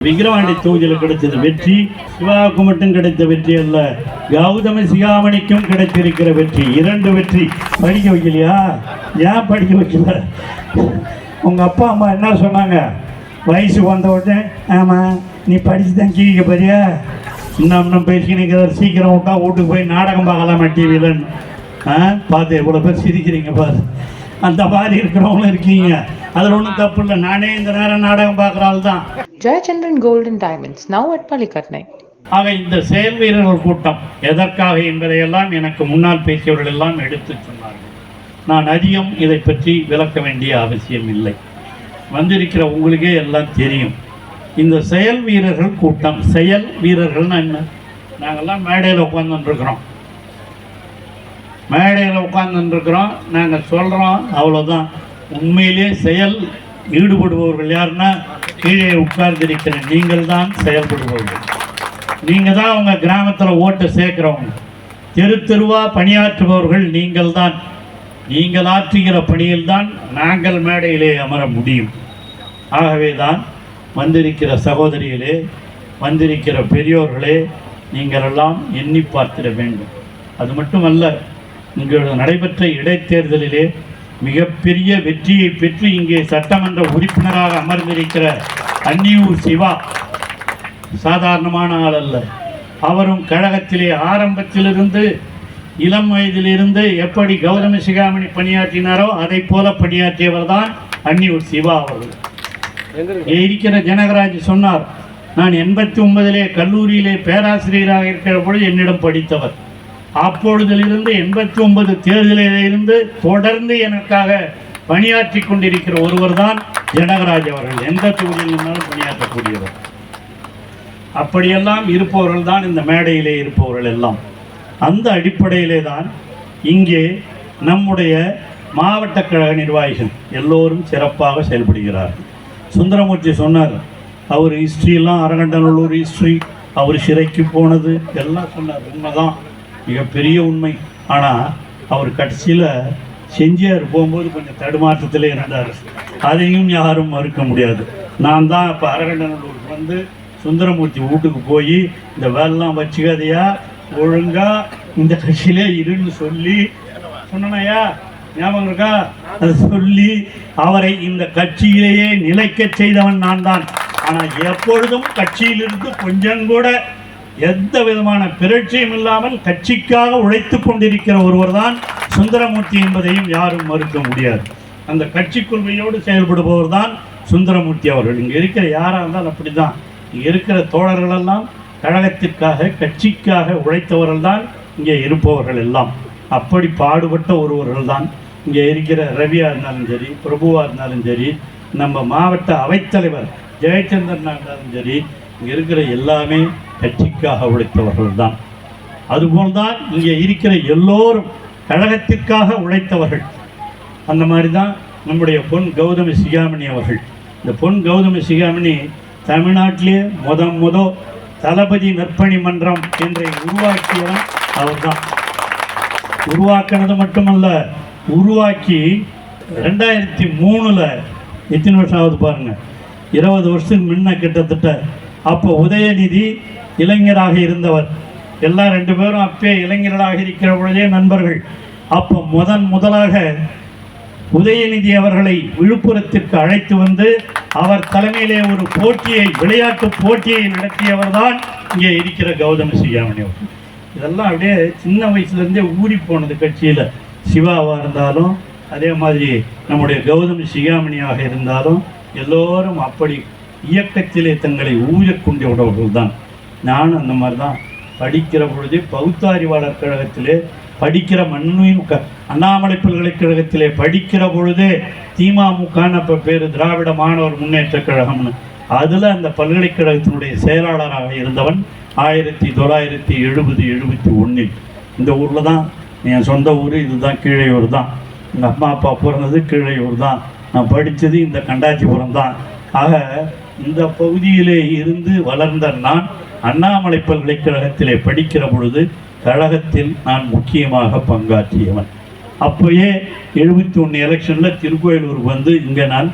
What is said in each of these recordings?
விக்கிரவாண்டி தொகுதியில் கிடைச்சது வெற்றி சிவாவுக்கு மட்டும் கிடைத்த வெற்றி அல்ல. கௌதம சிகாமணிக்கும் கிடைத்திருக்கிற வெற்றி. இரண்டு வெற்றி. படிக்க வைக்கலையா? ஏன் படிக்க வைக்கல? உங்கள் அப்பா அம்மா என்ன சொன்னாங்க? வயசு வந்த உடனே ஆமாம் நீ படித்து தான் கீழிக்க போறியா? இன்னும் இன்னும் பேசிக்கினீங்க சீக்கிரம் விட்டா வீட்டுக்கு போய் நாடகம் பார்க்கலாமா டிவிலன்னு? ஆ? பார்த்து எவ்வளோ பேர் சிரிக்கிறீங்க பாரு. அந்த மாதிரி இருக்கிறவங்களும் இருக்கீங்க. அதில் ஒன்றும் தப்பு இல்லை. நானே இந்த நேரம் நாடகம் பார்க்குற ஆள் தான் Gold and Diamonds, now at Palikatnai. ஆக இந்த செயல் வீரர்கள் கூட்டம் எதற்காக என்பதையெல்லாம் எனக்கு முன்னால் பேசியவர்கள் எல்லாம் எடுத்து சொன்னார்கள். நான் அதிகம் இதை பற்றி விளக்க வேண்டிய அவசியம் இல்லை. வந்திருக்கிற உங்களுக்கே எல்லாம் தெரியும். இந்த செயல் வீரர்கள் கூட்டம் செயல் வீரர்கள்னா என்ன? நாங்கள்லாம் மேடையில் உட்காந்துருக்குறோம் மேடையில் உட்காந்துருக்குறோம் நாங்கள் சொல்கிறோம் அவ்வளோதான் உண்மையிலே செயல் ஈடுபடுபவர்கள் யாருன்னா கீழே உட்கார்ந்திருக்கிற நீங்கள் தான் செயல்படுபவர்கள். நீங்கள் தான் உங்கள் கிராமத்தில் ஓட்டு சேர்க்குறவங்க. தெரு தெருவாக பணியாற்றுபவர்கள் நீங்கள் தான் நீங்கள் ஆற்றுகிற பணியில்தான் நாங்கள் மேடையிலே அமர முடியும். ஆகவே தான் வந்திருக்கிற சகோதரிகளே வந்திருக்கிற பெரியோர்களே நீங்கள் எல்லாம் எண்ணி பார்த்திட வேண்டும். அது மட்டுமல்ல இங்கு நடைபெற்ற இடைத்தேர்தலிலே மிகப்பெரிய வெற்றியை பெற்று இங்கே சட்டமன்ற உறுப்பினராக அமர்ந்திருக்கிற அன்னியூர் சிவா சாதாரணமான ஆள் அல்ல. அவரும் கழகத்திலே ஆரம்பத்திலிருந்து இளம் வயதிலிருந்து எப்படி கௌதம சிகாமணி பணியாற்றினாரோ அதை போல பணியாற்றியவர் தான் அன்னியூர் சிவா அவர்கள். இருக்கிற ஜனகராஜ் சொன்னார் நான் எண்பத்தி ஒன்பதிலே கல்லூரியிலே பேராசிரியராக இருக்கிற பொழுது என்னிடம் படித்தவர். அப்பொழுதிலிருந்து எண்பத்தி ஒன்பது தேர்தலிலிருந்து தொடர்ந்து எனக்காக பணியாற்றி கொண்டிருக்கிற ஒருவர் தான் ஜனகராஜ் அவர்கள். எந்த தொகுதியில் இருந்தாலும் பணியாற்றக்கூடியவர். அப்படியெல்லாம் இருப்பவர்கள் தான் இந்த மேடையிலே இருப்பவர்கள் எல்லாம். அந்த அடிப்படையிலே தான் இங்கே நம்முடைய மாவட்ட கழக நிர்வாகிகள் எல்லோரும் சிறப்பாக செயல்படுகிறார்கள். சுந்தரமூர்த்தி சொன்னார் அவர் ஹிஸ்ட்ரியெல்லாம் அரங்கண்டநல்லூர் ஹிஸ்ட்ரி அவர் சிறைக்கு போனது எல்லாம் சொன்னார். உண்மைதான். மிகப்பெரிய உண்மை. ஆனால் அவர் கடைசியில் செஞ்சியார் போகும்போது கொஞ்சம் தடுமாற்றத்திலே இருந்தார். அதையும் யாரும் மறுக்க முடியாது. நான் தான் இப்போ அரகண்டநல்லூருக்கு வந்து சுந்தரமூர்த்தி வீட்டுக்கு போய் இந்த வேலைலாம் வச்சுக்காதையா? ஒழுங்கா இந்த கட்சியிலே இருன்னு சொல்லி சொன்னனையா ஞாபகம் இருக்கா? அதை சொல்லி அவரை இந்த கட்சியிலேயே நிலைக்க செய்தவன் நான் தான். ஆனால் எப்பொழுதும் கட்சியிலிருந்து கொஞ்சம் கூட எந்த விதமான பிறட்சியும் இல்லாமல் கட்சிக்காக உழைத்து கொண்டிருக்கிற ஒருவர் தான் சுந்தரமூர்த்தி என்பதையும் யாரும் மறுக்க முடியாது. அந்த கட்சி கொள்கையோடு செயல்படுபவர் தான் சுந்தரமூர்த்தி அவர்கள். இங்கே இருக்கிற யாராக இருந்தாலும் அப்படி தான் இங்கே இருக்கிற தோழர்களெல்லாம் கழகத்திற்காக கட்சிக்காக உழைத்தவர்கள் தான் இங்கே இருப்பவர்கள் எல்லாம். அப்படி பாடுபட்ட ஒருவர்கள் தான் இங்கே இருக்கிற ரவியாக இருந்தாலும் சரி பிரபுவாக இருந்தாலும் சரி நம்ம மாவட்ட அவைத்தலைவர் ஜெயச்சந்திரனா இருந்தாலும் சரி இங்கே இருக்கிற எல்லாமே கட்சிக்காக உழைத்தவர்கள் தான். அதுபோல்தான் இங்கே இருக்கிற எல்லோரும் கழகத்திற்காக உழைத்தவர்கள். அந்த மாதிரி தான் நம்முடைய பொன் கௌதமி சிகாமணி அவர்கள். இந்த பொன் கௌதமி சிகாமணி தமிழ்நாட்டிலே முத முத தளபதி நற்பணி மன்றம் என்றை உருவாக்கியவன் அவர்தான். உருவாக்கினது மட்டுமல்ல உருவாக்கி ரெண்டாயிரத்தி மூணில் எத்தனை வருஷம் ஆகுது பாருங்கள் இருபது வருஷத்துக்கு முன்ன கிட்டத்தட்ட அப்போ உதயநிதி இளைஞராக இருந்தவர். எல்லாம் ரெண்டு பேரும் அப்பே இளைஞர்களாக இருக்கிற பொழுதே நண்பர்கள். அப்போ முதன் முதலாக உதயநிதி அவர்களை விழுப்புரத்திற்கு அழைத்து வந்து அவர் தலைமையிலே ஒரு போட்டியை விளையாட்டு போட்டியை நடத்தியவர் தான் இங்கே இருக்கிற கௌதம சிகாமணி அவர்கள். இதெல்லாம் அப்படியே சின்ன வயசுலேருந்தே ஊறி போனது கட்சியில். சிவாவாக இருந்தாலும் அதே மாதிரி நம்முடைய கௌதம சிகாமணியாக இருந்தாலும் எல்லோரும் அப்படி இயக்கத்திலே தங்களை ஊழக் கொண்டவர்கள் தான் நானும் அந்த மாதிரி தான் படிக்கிற பொழுது பௌத்தாரிவாளர் கழகத்திலே படிக்கிற மண்ணுயின் க அண்ணாமலை பல்கலைக்கழகத்திலே படிக்கிற பொழுதே திமுகன்னு அப்போ பேர் திராவிட மாணவர் முன்னேற்ற கழகம்னு. அதில் அந்த பல்கலைக்கழகத்தினுடைய செயலாளராக இருந்தவன் ஆயிரத்தி தொள்ளாயிரத்தி எழுபது எழுபத்தி ஒன்றில் இந்த ஊரில் தான் என் சொந்த ஊர் இதுதான் கீழையூர் தான். எங்கள் அம்மா அப்பா பிறந்தது கீழையூர் தான். நான் படித்தது இந்த கண்டாச்சிபுரம் தான். ஆக இந்த பகுதியிலே இருந்து வளர்ந்த நான் அண்ணாமலை பல்கலைக்கழகத்திலே படிக்கிற பொழுது கழகத்தில் நான் முக்கியமாக பங்காற்றியவன். அப்போயே எழுபத்தி ஒன்று எலெக்ஷனில் திருக்கோயிலூருக்கு வந்து இங்கே நான்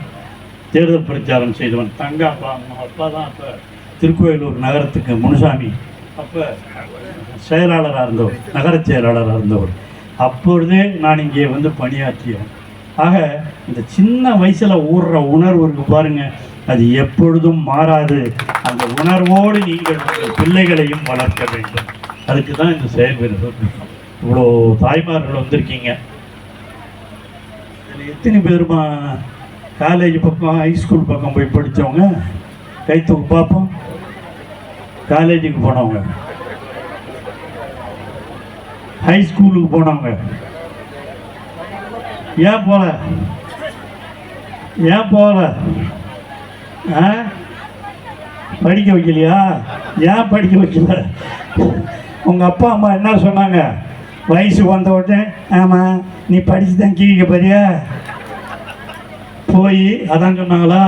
தேர்தல் பிரச்சாரம் செய்தவன். தங்க அப்பா அம்மா அப்பா தான் அப்போ திருக்கோயிலூர் நகரத்துக்கு முனுசாமி. அப்போ செயலாளராக இருந்தவர் நகரச் செயலாளராக இருந்தவர். அப்பொழுதே நான் இங்கே வந்து பணியாற்றியவன். ஆக இந்த சின்ன வயசில் ஊடுற உணர்வு இருக்கு பாருங்கள் அது எப்பொழுதும் மாறாது. அந்த உணர்வோடு நீங்கள் உங்கள் பிள்ளைகளையும் வளர்க்க வேண்டும். அதுக்கு தான் இந்த செயல் இவ்வளோ தாய்மார்கள் வந்திருக்கீங்க. இதில் எத்தனை பேருமா காலேஜ் பக்கம் ஹைஸ்கூல் பக்கம் போய் படித்தவங்க கை பார்ப்போம். காலேஜுக்கு போனவங்க. ஹை ஸ்கூலுக்கு போனவங்க. ஏன் போகல? ஏன் போகல? படிக்க வைக்கலையா? ஏன் படிக்க வைக்கல? உங்கள் அப்பா அம்மா என்ன சொன்னாங்க? வயசு வந்த உடனே ஆமாம் நீ படித்து தான் கீழிக்க போறியா? போய் அதான் சொன்னாங்களா?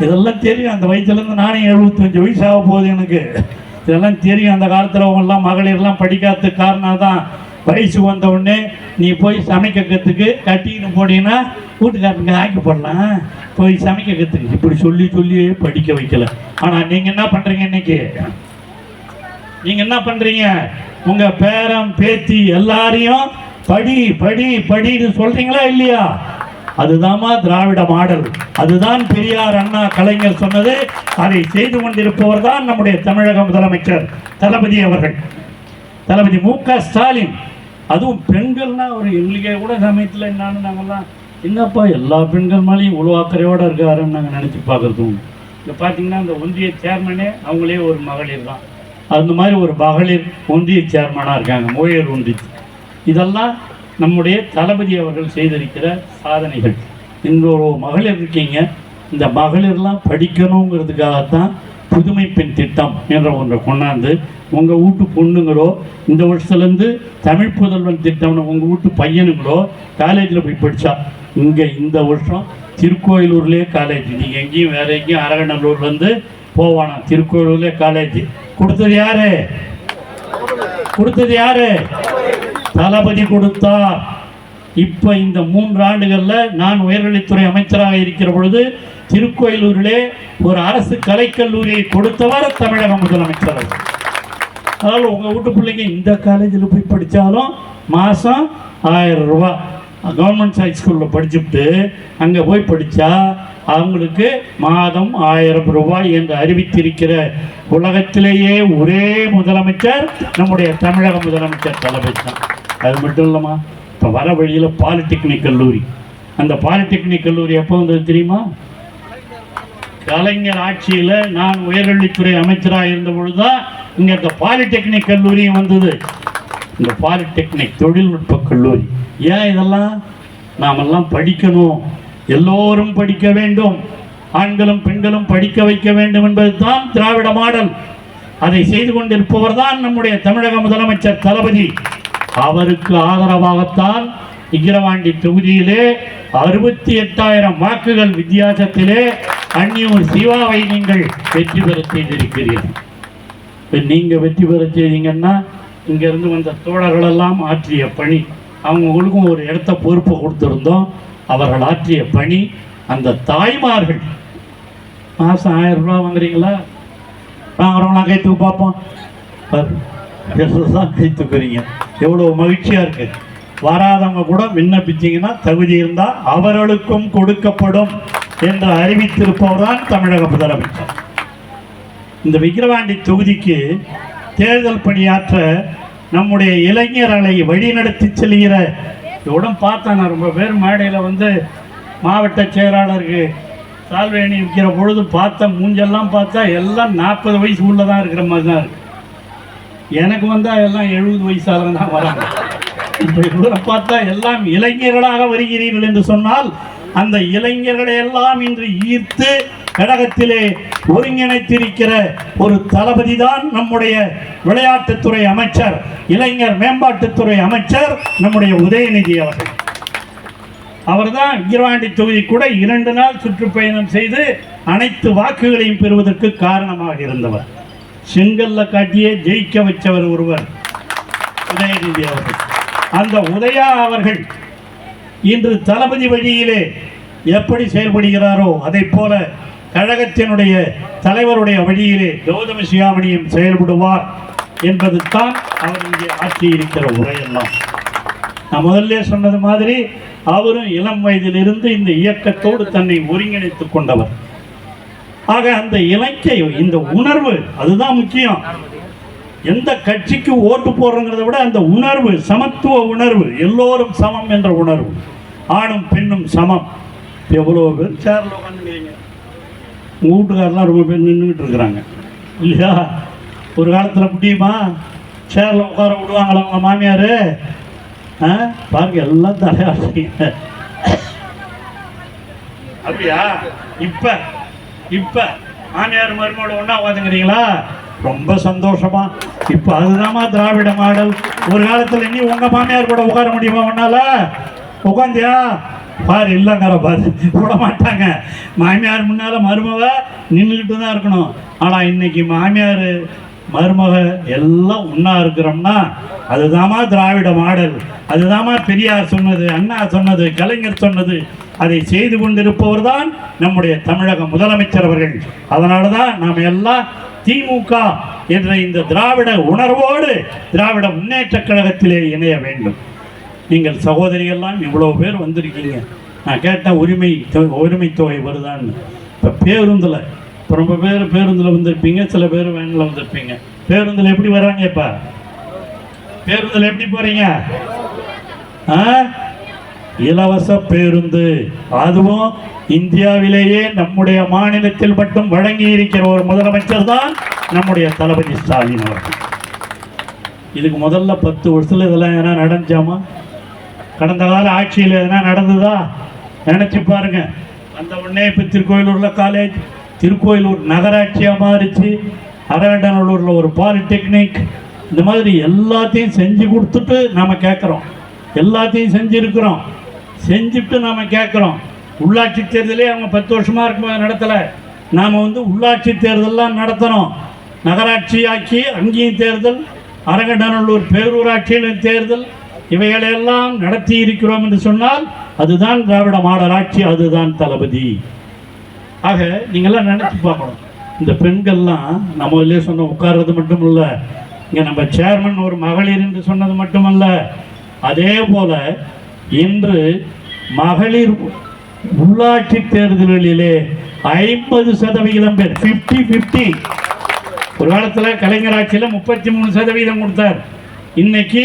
இதெல்லாம் தெரியும். அந்த வயசுலேருந்து நானே எழுபத்தஞ்சு வயசு ஆக போகுது எனக்கு. இதெல்லாம் தெரியும். அந்த காலத்தில் அவங்கெல்லாம் மகளிர்லாம் படிக்காததுக்கு காரணம் தான் வயசு வந்த உடனே நீ போய் சமைக்க கற்றுக்கு கட்டின்னு போனீங்கன்னா வீட்டுக்காரனுக்கு ஆக்கி போடலாம். போய் சமைக்க கற்றுக்கு இப்படி சொல்லி சொல்லி படிக்க வைக்கல. ஆனால் நீங்கள் என்ன பண்ணுறீங்க இன்னைக்கு? நீங்கள் என்ன பண்ணுறீங்க உங்கள் பேரம் பேத்தி எல்லாரையும் படி படி படின்னு சொல்கிறீங்களா இல்லையா? அதுதாம்மா திராவிட மாடல். அதுதான் பெரியார் அண்ணா கலைஞர் சொன்னது. அதை செய்து கொண்டிருப்பவர் தான் நம்முடைய தமிழக முதலமைச்சர் தளபதி அவர்கள். தளபதி மு க ஸ்டாலின். அதுவும் பெண்கள்னா ஒரு எங்களுக்கே கூட சமயத்தில் என்னன்னு நாங்கள்லாம் என்னப்பா எல்லா பெண்கள் மேலேயும் இவ்வளோ அக்கறையோடு இருக்காருன்னு நாங்கள் நினச்சி பார்க்குறதும் இங்கே பார்த்தீங்கன்னா அந்த ஒன்றிய சேர்மனே அவங்களே ஒரு மகளிர் தான். அந்த மாதிரி ஒரு மகளிர் ஒன்றிய சேர்மனாக இருக்காங்க. மோயர் ஒன்றிய இதெல்லாம் நம்முடைய தளபதி அவர்கள் செய்திருக்கிற சாதனைகள். இங்கே ஒரு மகளிர் இருக்கீங்க. இந்த மகளிர்லாம் படிக்கணுங்கிறதுக்காகத்தான் புதுமை பெண் திட்டம் என்ற ஒன்றை கொண்டாந்து உங்கள் வீட்டு பொண்ணுங்களோ இந்த வருஷத்துலேருந்து தமிழ் புதல்வன் திட்டம்னு உங்கள் வீட்டு பையனுங்களோ காலேஜில் போய் படித்தா இங்கே இந்த வருஷம் திருக்கோயிலூர்லேயே காலேஜ் நீங்கள் எங்கேயும் வேற எங்கேயும் அரகநல்லூர்லேருந்து போவானா திருக்கோயிலூர்லேயே காலேஜ் கொடுத்தது யாரு? கொடுத்தது யாரு? தளபதி கொடுத்தார். இப்போ இந்த மூன்று ஆண்டுகளில் நான் உயர்கல்வித்துறை அமைச்சராக இருக்கிற பொழுது திருக்கோயிலூரிலே ஒரு அரசு கலைக்கல்லூரியை கொடுத்தவர் தமிழக முதலமைச்சர் அதனால் உங்கள் வீட்டு பிள்ளைங்க இந்த காலேஜில் போய் படித்தாலும் மாதம் ஆயிரம் ரூபாய். கவர்மெண்ட் ஹை ஸ்கூலில் படிச்சுட்டு அங்கே போய் படித்தா அவங்களுக்கு மாதம் ஆயிரம் ரூபாய் என்று அறிவித்திருக்கிற உலகத்திலேயே ஒரே முதலமைச்சர் நம்முடைய தமிழக முதலமைச்சர் தளபதி தான் அது மட்டும் இல்லைம்மா இப்போ வர வழியில் பாலிடெக்னிக் கல்லூரி. அந்த பாலிடெக்னிக் கல்லூரி எப்போ வந்தது தெரியுமா? கலைஞர் ஆட்சியில் நான் உயர்கல்வித்துறை அமைச்சராக இருந்த பொழுதுதான் இங்கே இந்த பாலிடெக்னிக் கல்லூரியும் வந்தது. இந்த பாலிடெக்னிக் தொழில்நுட்ப கல்லூரி. ஏன் இதெல்லாம் நாமெல்லாம் படிக்கணும்? எல்லோரும் படிக்க வேண்டும். ஆண்களும் பெண்களும் படிக்க வைக்க வேண்டும் என்பது தான் திராவிட மாடல். அதை செய்து கொண்டிருப்பவர் தான் நம்முடைய தமிழக முதலமைச்சர் தளபதி. அவருக்கு ஆதரவாகத்தான் இக்கிரவாண்டி தொகுதியிலே அறுபத்தி எட்டாயிரம் வாக்குகள் வித்தியாசத்திலே அந்நியூர் சிவாவை நீங்கள் வெற்றி பெற செய்திருக்கிறீர்கள். இப்போ நீங்கள் வெற்றி பெற செய்தீங்கன்னா இங்கிருந்து வந்த தோழர்களெல்லாம் ஆற்றிய பணி அவங்களுக்கும் ஒரு இடத்த பொறுப்பை கொடுத்துருந்தோம். அவர்கள் ஆற்றிய பணி அந்த தாய்மார்கள். மாதம் ஆயிரம் ரூபா வாங்குறீங்களா? வாங்குறவங்களாம் கை தூக்கு பார்ப்போம். பாரு, எல்லாம் கை தூக்குறீங்க. எவ்வளோ மகிழ்ச்சியாக இருக்குது வராதவங்க கூட விண்ணப்பிச்சிங்கன்னா தகுதி இருந்தால் அவர்களுக்கும் கொடுக்கப்படும் என்று அறிவித்திருப்பவர் தான் தமிழக முதலமைச்சர். இந்த விக்கிரவாண்டி தொகுதிக்கு தேர்தல் பணியாற்ற நம்முடைய இளைஞர்களை வழிநடத்தி செல்கிற இதோட பார்த்தேன் நான் ரொம்ப பேர் மேடையில் வந்து மாவட்ட செயலாளருக்கு சால்வேணி விற்கிற பொழுது பார்த்த மூஞ்செல்லாம் பார்த்தா எல்லாம் நாற்பது வயசு உள்ள தான் இருக்கிற மாதிரி தான் இருக்கு. எனக்கு வந்தால் எல்லாம் எழுபது வயசாக தான் வராங்க. இப்படி கூட பார்த்தா எல்லாம் இளைஞர்களாக வருகிறீர்கள் என்று சொன்னால் அந்த இளைஞர்களை எல்லாம் இன்று ஈர்த்து கழகத்திலே ஒருங்கிணைத்திருக்கிற ஒரு தளபதி தான் நம்முடைய விளையாட்டுத்துறை அமைச்சர் இளைஞர் மேம்பாட்டுத்துறை அமைச்சர் நம்முடைய உதயநிதி அவர்கள். அவர்தான் விக்கிரவாண்டி தொகுதி கூட இரண்டு நாள் சுற்றுப்பயணம் செய்து அனைத்து வாக்குகளையும் பெறுவதற்கு காரணமாக இருந்தவர். செங்கல்ல காட்டியே ஜெயிக்க வச்சவர் ஒருவர் உதயநிதி அவர்கள். அந்த உதயா அவர்கள் இன்று தளபதி வழியிலே எப்படி செயல்படுகிறாரோ அதைப் போல கழகத்தினுடைய தலைவருடைய வழியிலே கௌதம சுயாமணியும் செயல்படுவார் என்பது தான் அவர் இங்கே ஆற்றியிருக்கிற உரையெல்லாம். நான் முதல்ல சொன்னது மாதிரி அவரும் இளம் வயதிலிருந்து இந்த இயக்கத்தோடு தன்னை ஒருங்கிணைத்துக் கொண்டவர். ஆக அந்த இலக்கை இந்த உணர்வு அதுதான் முக்கியம். எந்த கட்சிக்கு ஓட்டு போடுறோங்கிறத விட அந்த உணர்வு சமத்துவ உணர்வு எல்லோரும் சமம் என்ற உணர்வு ஆணும் பெண்ணும் சமம். எவ்வளோ பேர் சேர்ல உட்காந்துக்கிறீங்க உங்கள் வீட்டுக்காரெலாம் ரொம்ப பேர் நின்றுக்கிட்டு இருக்கிறாங்க இல்லையா? ஒரு காலத்தில் முடியுமா சேரில் உட்கார விடுவாங்களா உங்கள் மாமியார்? ஆ? பாருங்க எல்லாம் தலையாடுறீங்க அப்படியா? இப்போ இப்போ மாமியார் மருமோட ஒன்றா உட்காந்துக்கிறீங்களா ரொம்ப சந்தோஷமா. இப்போ அதுதாம்மா திராவிட மாடல். ஒரு காலத்தில் நீ உங்கள் மாமியார் கூட உட்கார முடியுமா உன்னால? உட்காந்தியா பாரு இல்லைங்கிற பாரு. விட மாட்டாங்க மாமியார் முன்னால மருமக நின்றுக்கிட்டு தான் இருக்கணும். ஆனால் இன்னைக்கு மாமியார் மருமக எல்லாம் ஒன்றா இருக்கிறோம்னா அதுதாம்மா திராவிட மாடல். அதுதாம்மா பெரியார் சொன்னது அண்ணா சொன்னது கலைஞர் சொன்னது. அதை செய்து கொண்டிருப்பவர் தான் நம்முடைய தமிழக முதலமைச்சர் அவர்கள். அதனால தான் நாம் எல்லாம் திமுக என்ற இந்த திராவிட உணர்வோடு திராவிட முன்னேற்றக் கழகத்திலே இணைய வேண்டும். நீங்கள் சகோதரியெல்லாம் இவ்வளோ பேர் வந்திருக்கீங்க. நான் கேட்டேன் உரிமை உரிமை தொகை வருதான்னு. இப்போ பேருந்தில் இப்போ ரொம்ப பேர் பேருந்தில் வந்திருப்பீங்க சில பேர் வேனில் வந்திருப்பீங்க. பேருந்தில் எப்படி வராங்க இப்போ பேருந்தில் எப்படி போகிறீங்க ஆ? இலவச பேருந்து. அதுவும் இந்தியாவிலேயே நம்முடைய மாநிலத்தில் மட்டும் வழங்கி இருக்கிற ஒரு முதலமைச்சர் தான் நம்முடைய தளபதி ஸ்டாலின் அவர்கள். இதுக்கு முதல்ல பத்து வருஷத்துல இதெல்லாம் எதனா நடந்துச்சாமா? கடந்த கால ஆட்சியில் எதனா நடந்ததா? நினச்சி பாருங்க. அந்த உடனே இப்போ திருக்கோயிலூரில் காலேஜ் திருக்கோயிலூர் நகராட்சியாக மாறிச்சு. அரவேண்டநல்லூரில் ஒரு பாலிடெக்னிக் இந்த மாதிரி எல்லாத்தையும் செஞ்சு கொடுத்துட்டு நாம் கேட்குறோம். எல்லாத்தையும் செஞ்சுருக்கிறோம். செஞ்சுட்டு நாம் கேட்குறோம். உள்ளாட்சி தேர்தலே அவங்க பத்து வருஷமாக இருக்கும் நடத்தலை. நாம் வந்து உள்ளாட்சி தேர்தலெலாம் நடத்தணும். நகராட்சி ஆட்சி அங்கேயும் தேர்தல் அரங்கநல்லூர் பேரூராட்சியிலும் தேர்தல் இவைகளையெல்லாம் நடத்தி இருக்கிறோம் என்று சொன்னால் அதுதான் திராவிட மாடல் ஆட்சி அதுதான் தளபதி. ஆக நீங்கள்லாம் நினைச்சு பார்க்கணும். இந்த பெண்கள்லாம் நம்ம இல்லையே சொன்ன உட்கார்றது மட்டும் இல்லை இங்கே நம்ம சேர்மன் ஒரு மகளிர் என்று சொன்னது மட்டுமல்ல அதே போல இன்று மகளிர் உள்ளாட்சி தேர்தல்களிலே ஐம்பது சதவிகிதம் பேர் ஃபிஃப்டி ஃபிஃப்டி ஒரு காலத்தில் கலைஞர் ஆட்சியில் முப்பத்தி மூணு சதவீதம் கொடுத்தார். இன்னைக்கு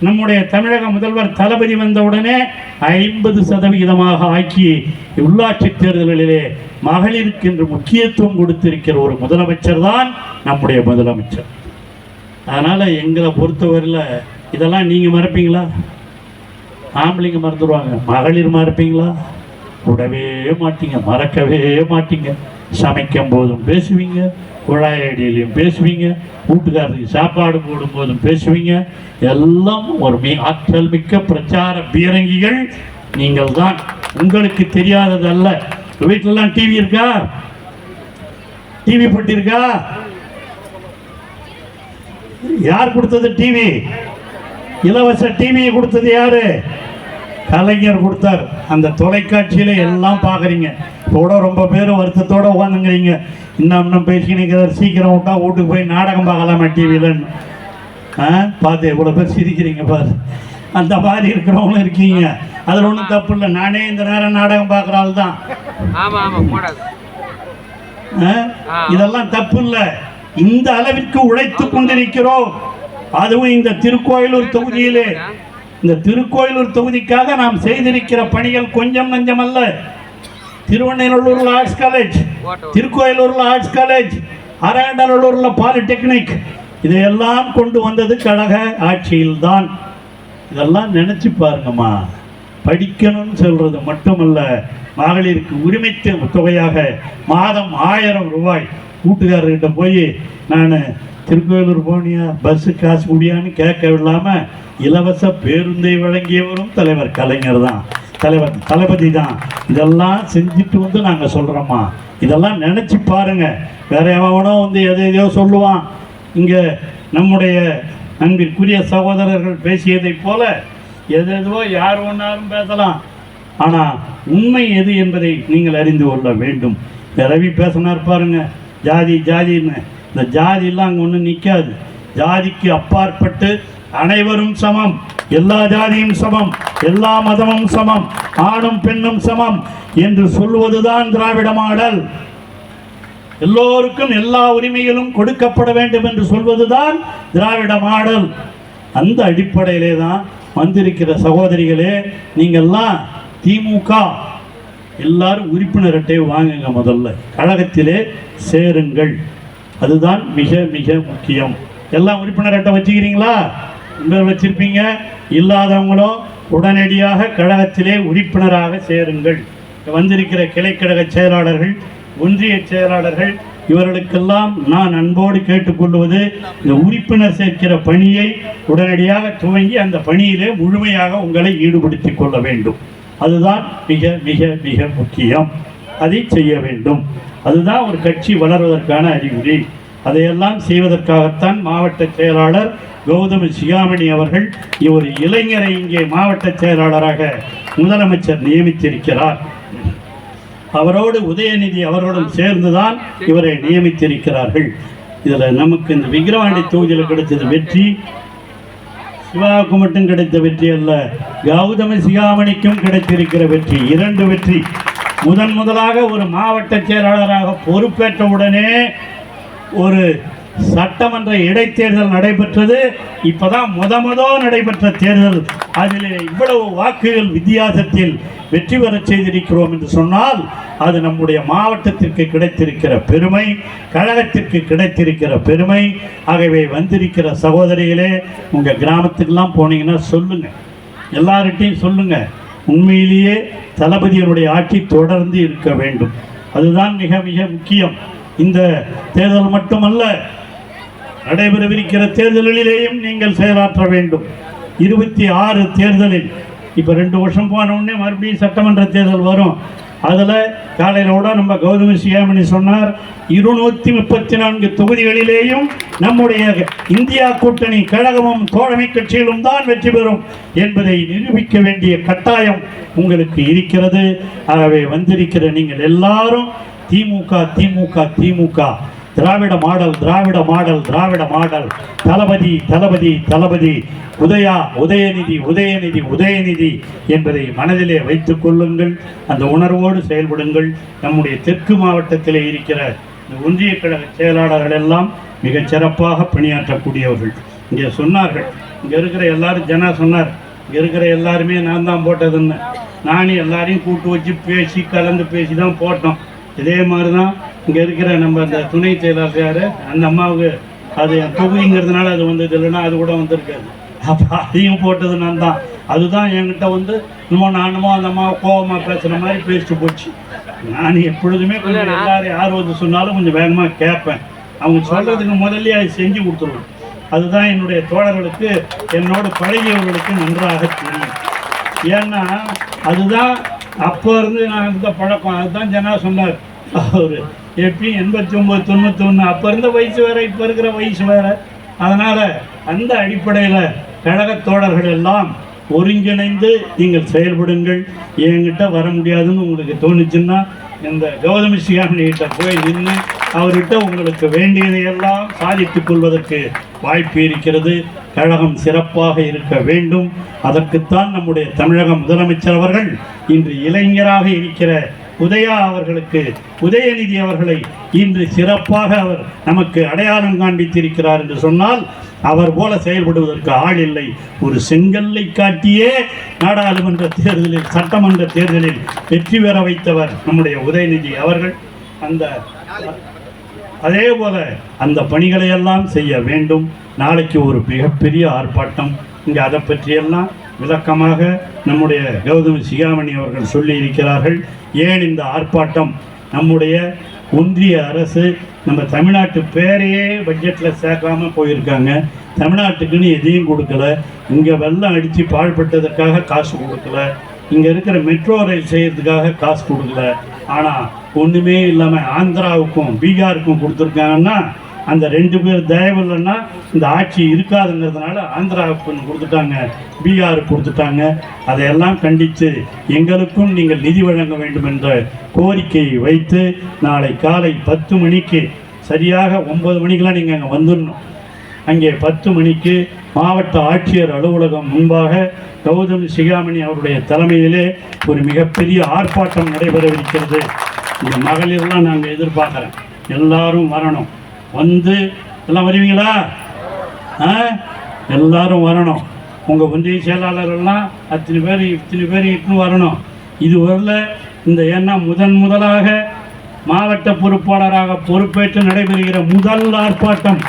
நம்முடைய தமிழக முதல்வர் தளபதி வந்தவுடனே ஐம்பது சதவிகிதமாக ஆக்கி உள்ளாட்சி தேர்தல்களிலே மகளிருக்கு என்று முக்கியத்துவம் கொடுத்திருக்கிற ஒரு முதலமைச்சர் தான் நம்முடைய முதலமைச்சர். அதனால் எங்களை பொறுத்தவரையில் இதெல்லாம் நீங்கள் மறப்பீங்களா? ஆம்பளைங்க மறந்துடுவாங்க மகளிர் மறப்பீங்களா? விடவே மாட்டீங்க. மறக்கவே மாட்டீங்க. சமைக்கும் போதும் பேசுவீங்க குழாய் அடியிலையும் பேசுவீங்க வீட்டுக்காரருக்கு சாப்பாடு போடும் போதும் பேசுவீங்க. எல்லாம் ஒரு மி ஆற்றல் மிக்க பிரச்சார பீரங்கிகள். நீங்கள் தான் உங்களுக்கு தெரியாததல்ல வீட்டிலலாம் டிவி இருக்கா? டிவி பட்டிருக்கா யார் கொடுத்தது டிவி இலவச டிவியை கொடுத்தது யாரு? கலைஞர் கொடுத்தார். அந்த தொலைக்காட்சியில எல்லாம் பார்க்குறீங்க கூட ரொம்ப பேர் வருத்தத்தோட உட்காந்துங்கிறீங்க இன்னும் இன்னும் பேசிக்கினீங்க சீக்கிரம் விட்டா வீட்டுக்கு போய் நாடகம் பார்க்கலாமா டிவிலன்னு ஆ? பார்த்து எவ்வளோ பேர் சிரிக்கிறீங்க பாரு. அந்த மாதிரி இருக்கிறவங்களும் இருக்கீங்க. அதில் ஒன்றும் தப்பு இல்லை. நானே இந்த நேரம் நாடகம் பார்க்குற ஆள் தான்? இதெல்லாம் தப்பு இல்லை. இந்த அளவிற்கு உழைத்து கொண்டிருக்கிறோம். அதுவும் இந்த திருக்கோயிலூர் தொகுதியிலே. இந்த திருக்கோயிலூர் தொகுதிக்காக நாம் செய்திருக்கிற பணிகள் கொஞ்சம் நஞ்சம் அல்ல. திருவண்ணைநல்லூர்ல ஆர்ட்ஸ் காலேஜ் திருக்கோயிலூர்ல ஆர்ட்ஸ் காலேஜ் அரண்டநல்லூர்ல பாலிடெக்னிக் இதையெல்லாம் கொண்டு வந்தது கழக ஆட்சியில்தான். இதெல்லாம் நினைச்சு பாருங்கம்மா. படிக்கணும்னு சொல்றது மட்டுமல்ல மகளிருக்கு உரிமை தொகையாக மாதம் ஆயிரம் ரூபாய். வீட்டுக்காரர்கிட்ட போய் நான் திருக்கோயிலூர் போனியா பஸ்ஸு காசு முடியான்னு கேட்க விடாம இலவச பேருந்தை வழங்கியவரும் தலைவர் கலைஞர் தான். தலைவர் தளபதி தான். இதெல்லாம் செஞ்சுட்டு வந்து நாங்கள் சொல்கிறோம்மா இதெல்லாம் நினச்சி பாருங்க. வேற எவனோ வந்து எதை எதையோ சொல்லுவான். இங்கே நம்முடைய அன்பிற்குரிய சகோதரர்கள் பேசியதைப் போல எதெதுவோ யார் ஒன்றாலும் பேசலாம். ஆனால் உண்மை எது என்பதை நீங்கள் அறிந்து கொள்ள வேண்டும். ரவி பேசினார் பாருங்க ஜாதி ஜாதின்னு. இந்த ஜாதியெல்லாம் அங்கே ஒன்றும் நிற்காது ஜாதிக்கு அப்பாற்பட்டு அனைவரும் சமம். எல்லா ஜாதியும் சமம். எல்லா மதமும் சமம். ஆணும் பெண்ணும் சமம் என்று சொல்வதுதான் திராவிட மாடல். எல்லோருக்கும் எல்லா உரிமைகளும் கொடுக்கப்பட வேண்டும் என்று சொல்வதுதான் திராவிட மாடல். அந்த அடிப்படையிலே தான் வந்திருக்கிற சகோதரிகளே நீங்கள்லாம் திமுக. எல்லாரும் உறுப்பினர் அட்டையை வாங்குங்க முதல்ல. கழகத்திலே சேருங்கள். அதுதான் மிக மிக முக்கியம். எல்லாம் உறுப்பினர் அட்டை வச்சுக்கிறீங்களா? உங்கள் வச்சிருப்பீங்க. இல்லாதவங்களும் உடனடியாக கழகத்திலே உறுப்பினராக சேருங்கள். வந்திருக்கிற கிளைக்கழக செயலாளர்கள் ஒன்றிய செயலாளர்கள் இவர்களுக்கெல்லாம் நான் அன்போடு கேட்டுக்கொள்வது இந்த உறுப்பினர் சேர்க்கிற பணியை உடனடியாக துவங்கி அந்த பணியிலே முழுமையாக உங்களை ஈடுபடுத்திக் கொள்ள வேண்டும். அதுதான் மிக மிக மிக முக்கியம். அதை செய்ய வேண்டும். அதுதான் ஒரு கட்சி வளர்வதற்கான அறிகுறி. அதையெல்லாம் செய்வதற்காகத்தான் மாவட்ட செயலாளர் கௌதம சிகாமணி அவர்கள் ஒரு இளைஞரை இங்கே மாவட்ட செயலாளராக முதலமைச்சர் நியமித்திருக்கிறார். அவரோடு உதயநிதி அவர்களும் சேர்ந்துதான் இவரை நியமித்திருக்கிறார்கள். இதில் நமக்கு இந்த விக்கிரவாண்டி தொகுதியில் கிடைத்தது வெற்றி. சிவாவுக்கு மட்டும் கிடைத்த வெற்றி அல்ல கௌதம சிகாமணிக்கும் கிடைத்திருக்கிற வெற்றி. இரண்டு வெற்றி. முதன் முதலாக ஒரு மாவட்ட செயலாளராக பொறுப்பேற்ற உடனே ஒரு சட்டமன்ற இடைத்தேர்தல் நடைபெற்றது. இப்போதான் முத முத நடைபெற்ற தேர்தல். அதில் இவ்வளவு வாக்குகள் வித்தியாசத்தில் வெற்றி பெறச் செய்திருக்கிறோம் என்று சொன்னால் அது நம்முடைய மாவட்டத்திற்கு கிடைத்திருக்கிற பெருமை கழகத்திற்கு கிடைத்திருக்கிற பெருமை. ஆகவே வந்திருக்கிற சகோதரிகளே உங்கள் கிராமத்துக்கெல்லாம் போனீங்கன்னா சொல்லுங்கள் எல்லார்கிட்டையும் சொல்லுங்கள் உண்மையிலேயே தளபதியினுடைய ஆட்சி தொடர்ந்து இருக்க வேண்டும். அதுதான் மிக மிக முக்கியம். இந்த தேர்தல் மட்டுமல்ல நடைபெறவிருக்கிற தேர்தல்களிலேயும் நீங்கள் செயலாற்ற வேண்டும். இருபத்தி ஆறு தேர்தலில் இப்போ ரெண்டு வருஷம் போன உடனே மறுபடியும் சட்டமன்ற தேர்தல் வரும். அதில் காலையிலோட நம்ம கௌதம சியாமணி சொன்னார் இருநூற்றி முப்பத்தி நான்கு தொகுதிகளிலேயும் நம்முடைய இந்தியா கூட்டணி கழகமும் தோழமை கட்சிகளும் தான் வெற்றி பெறும் என்பதை நிரூபிக்க வேண்டிய கட்டாயம் உங்களுக்கு இருக்கிறது. ஆகவே வந்திருக்கிற நீங்கள் எல்லாரும் DMK DMK DMK Dravida model Dravida model Dravida model. தளபதி தளபதி தளபதி. உதயா உதயநிதி உதயநிதி உதயநிதி என்பதை மனதிலே வைத்துக் கொள்ளுங்கள். அந்த உணர்வோடு செயல்படுங்கள். நம்முடைய தெற்கு மாவட்டத்திலே இருக்கிற இந்த ஒன்றிய கழக செயலாளர்கள் எல்லாம் மிகச் சிறப்பாக பணியாற்றக்கூடியவர்கள். இங்கே சொன்னார்கள் இங்கே இருக்கிற எல்லாரும் ஜனா சொன்னார். இங்கே இருக்கிற எல்லாருமே நான் தான் போட்டதுன்னு. நானே எல்லாரையும் கூட்டு வச்சு பேசி கலந்து பேசி தான் போட்டோம். இதே மாதிரி தான் இங்கே இருக்கிற நம்ம அந்த துணை செயலாளர் யார் அந்த அம்மாவுக்கு அது என் தொகுதிங்கிறதுனால அது வந்தது இல்லைன்னா அது கூட வந்திருக்காது. அப்போ அதையும் போட்டது நான் தான். அதுதான் என்கிட்ட வந்து இன்னும் நானுமோ அந்த அம்மா கோபமாக பேசுகிற மாதிரி பேசிட்டு போச்சு. நான் எப்பொழுதுமே கொஞ்சம் எல்லாரும் யார் வந்து சொன்னாலும் கொஞ்சம் வேகமாக கேட்பேன். அவங்க சொல்கிறதுக்கு முதல்லயே அதை செஞ்சு கொடுத்துருவேன் அதுதான் என்னுடைய தோழர்களுக்கு என்னோட பழகியவர்களுக்கு நன்றாக தெரியும். ஏன்னா அதுதான் அப்போ இருந்து நான் இந்த பழக்கம். அதுதான் ஜனா சொன்னார். அவர் எப்பயும் எண்பத்தி ஒம்பது தொண்ணூற்றி ஒன்று அப்போ இருந்த வயசு வேறு இப்போ இருக்கிற வயசு வேற. அதனால் அந்த அடிப்படையில் கழகத் தோழர்கள் எல்லாம் ஒருங்கிணைந்து நீங்கள் செயல்படுங்கள். என்கிட்ட வர முடியாதுன்னு உங்களுக்கு தோணுச்சுன்னா இந்த கௌதமி சிகாமணிகிட்ட போய் நின்று அவர்கிட்ட உங்களுக்கு வேண்டியதையெல்லாம் சாதித்துக் கொள்வதற்கு வாய்ப்பு இருக்கிறது. கழகம் சிறப்பாக இருக்க வேண்டும். அதற்குத்தான் நம்முடைய தமிழக முதலமைச்சர் அவர்கள் இன்று இளைஞராக இருக்கிற உதயா அவர்களுக்கு உதயநிதி அவர்களை இன்று சிறப்பாக அவர் நமக்கு அடையாளம் காண்பித்திருக்கிறார் என்று சொன்னால் அவர் போல செயல்படுவதற்கு ஆள் இல்லை. ஒரு செங்கல்லை காட்டியே நாடாளுமன்ற தேர்தலில் சட்டமன்ற தேர்தலில் வெற்றி பெற வைத்தவர் நம்முடைய உதயநிதி அவர்கள். அந்த அதே போல அந்த பணிகளை எல்லாம் செய்ய வேண்டும். நாளைக்கு ஒரு மிகப்பெரிய ஆர்ப்பாட்டம். இங்கே அதை பற்றியெல்லாம் விளக்கமாக நம்முடைய கௌதமி சிகாமணி அவர்கள் சொல்லி இருக்கிறார்கள் ஏன் இந்த ஆர்ப்பாட்டம்? நம்முடைய ஒன்றிய அரசு நம்ம தமிழ்நாட்டு பேரையே பட்ஜெட்டில் சேர்க்காம போயிருக்காங்க. தமிழ்நாட்டுக்குன்னு எதையும் கொடுக்கல. இங்கே வெள்ளம் அடித்து பாழ்பட்டதற்காக காசு கொடுக்கல. இங்கே இருக்கிற மெட்ரோ ரயில் செய்கிறதுக்காக காசு கொடுக்கல. ஆனால் ஒன்றுமே இல்லாமல் ஆந்திராவுக்கும் பீகாருக்கும் கொடுத்துருக்காங்கன்னா அந்த ரெண்டு பேர் தயவு இல்லைன்னா இந்த ஆட்சி இருக்காதுங்கிறதுனால ஆந்திராவுக்கு ஒன்று கொடுத்துட்டாங்க பீகாருக்கு கொடுத்துட்டாங்க. அதையெல்லாம் கண்டித்து எங்களுக்கும் நீங்கள் நிதி வழங்க வேண்டும் என்ற கோரிக்கையை வைத்து நாளை காலை பத்து மணிக்கு சரியாக ஒன்பது மணிக்கெலாம் நீங்கள் அங்கே வந்துடணும். அங்கே பத்து மணிக்கு மாவட்ட ஆட்சியர் அலுவலகம் முன்பாக கௌதம் சிகாமணி அவருடைய தலைமையிலே ஒரு மிகப்பெரிய ஆர்ப்பாட்டம் நடைபெறவிருக்கிறது இந்த மகளிர்லாம் நாங்கள் எதிர்பார்க்குறேன். எல்லாரும் வரணும். வந்து எல்லாம் வருவீங்களா? ஆ? எல்லாரும் வரணும். உங்கள் ஒன்றிய செயலாளர்கள்லாம் அத்தனை பேர் இத்தனை பேர் இட்டுன்னு வரணும். இது வரல. இந்த ஏன்னா முதன் முதலாக மாவட்ட பொறுப்பாளராக பொறுப்பேற்று நடைபெறுகிற முதல் ஆர்ப்பாட்டம்.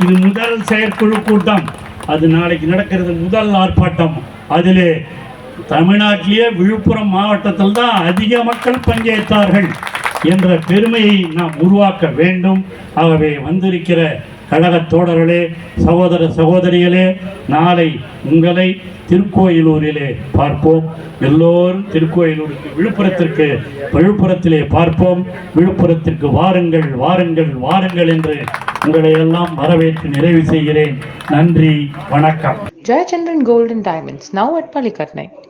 இது முதல் செயற்குழு கூட்டம். அது நாளைக்கு நடக்கிறது முதல் ஆர்ப்பாட்டம். அதில் தமிழ்நாட்டிலேயே விழுப்புரம் மாவட்டத்தில் தான் அதிக மக்கள் பங்கேற்றார்கள். என்ற பெருமையை நாம் உருவாக்க வேண்டும். ஆகவே வந்திருக்கிற கழகத் தோழர்களே சகோதர சகோதரிகளே நாளை உங்களை திருக்கோயிலூரிலே பார்ப்போம். எல்லோரும் திருக்கோயிலூருக்கு விழுப்புரத்திற்கு விழுப்புரத்திலே பார்ப்போம். விழுப்புரத்திற்கு வாருங்கள் வாருங்கள் வாருங்கள் என்று உங்களை எல்லாம் வரவேற்று நிறைவு செய்கிறேன். நன்றி வணக்கம். Jayachandran golden diamonds now now at